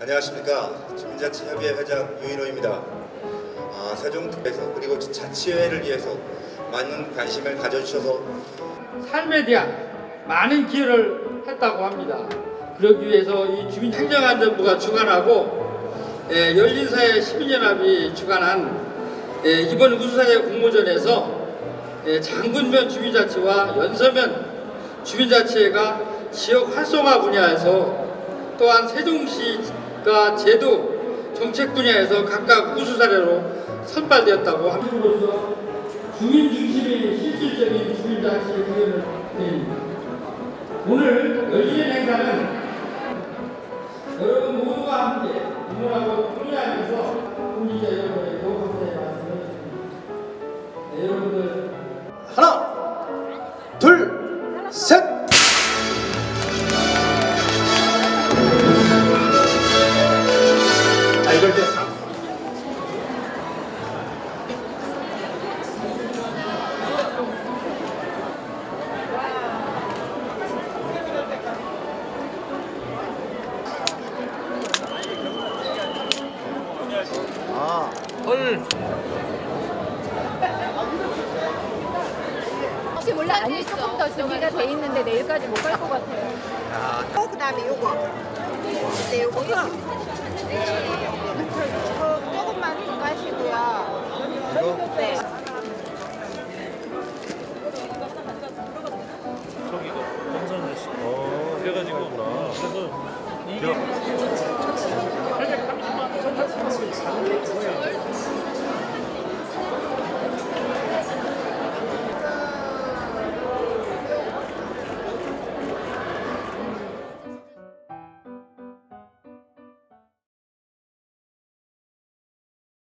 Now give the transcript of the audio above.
안녕하십니까 주민자치협의회 회장 유인호입니다. 아, 세종특에서 그리고 자치회를 위해서 많은 관심을 가져주셔서 삶에 대한 많은 기여를 했다고 합니다. 그러기 위해서 이 주민 행정안전부가 주관하고 예, 열린사회 시민연합이 주관한 예, 이번 우수사회 공모전에서 예, 장군면 주민자치와 연서면 주민자치회가 지역 활성화 분야에서 또한 세종시 가 제도 정책 분야에서 각각 우수 사례로 선발되었다고 함으로써 주민 중심의 실질적인 주민자치의 기여를 드립니다. 오늘 열린 행사는 여러분 모두가 함께 응원하고 통일하면서 국민자 여러분에게 감사의 말씀을 드립니다. 네, 여러분들 하나, 둘, 셋. 자, 이럴 때 혹시 몰라 아니 조금 더 준비가 돼 있는데 내일까지 못 갈 것 같아요. 어, 그다음에 요거. 네, 요거. 저 조금만 더 가시고요. 네. 저기가 검사를 했어. 어, 그래가지고 그래서 이